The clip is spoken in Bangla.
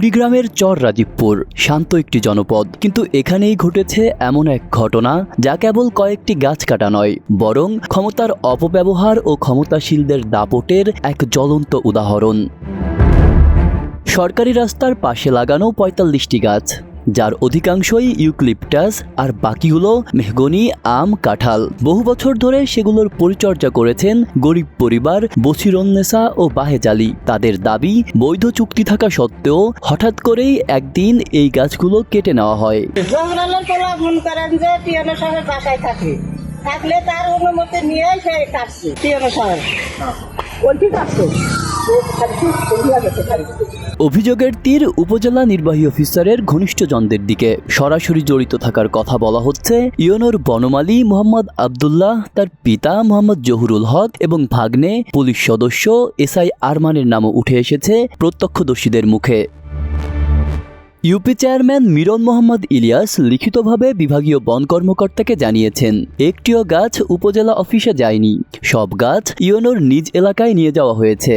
কুড়িগ্রামের চর রাজীবপুর শান্ত একটি জনপদ। কিন্তু এখানেই ঘটেছে এমন এক ঘটনা যা কেবল কয়েকটি গাছ কাটা নয়, বরং ক্ষমতার অপব্যবহার ও ক্ষমতাশীলদের দাপটের এক জ্বলন্ত উদাহরণ। সরকারি রাস্তার পাশে লাগানো পঁয়তাল্লিশটি গাছ। যার অধিকাংশই ইউক্লিপটাস আর বাকিগুলো মেহগনি, আম, কাঁঠাল। বহু বছর ধরে সেগুলোর পরিচর্যা করেছেন গরিব পরিবার বসিরন্নেসা ও বাহেজালি তাদের দাবি, বৈধ চুক্তি থাকা সত্ত্বেও হঠাৎ করেই একদিন এই গাছগুলো কেটে নেওয়া হয়। থাকলে তার অনুমতি নিয়ে সে কাটছে অভিযোগের তীর উপজেলা নির্বাহী অফিসারের ঘনিষ্ঠজনদের দিকে সরাসরি জড়িত থাকার কথা বলা হচ্ছে ইয়নোর বনমালী মোহাম্মদ আবদুল্লাহ, তার পিতা মোহাম্মদ জহুরুল হক এবং ভাগ্নে পুলিশ সদস্য এসআই আরমানের নামও উঠে এসেছে প্রত্যক্ষদর্শীদের মুখে। ইউপি চেয়ারম্যান মিরন মোহাম্মদ ইলিয়াস লিখিতভাবে বিভাগীয় বন কর্মকর্তাকে জানিয়েছেন, একটিও গাছ উপজেলা অফিসে যায়নি। সব গাছ ইয়নোর নিজ এলাকায় নিয়ে যাওয়া হয়েছে।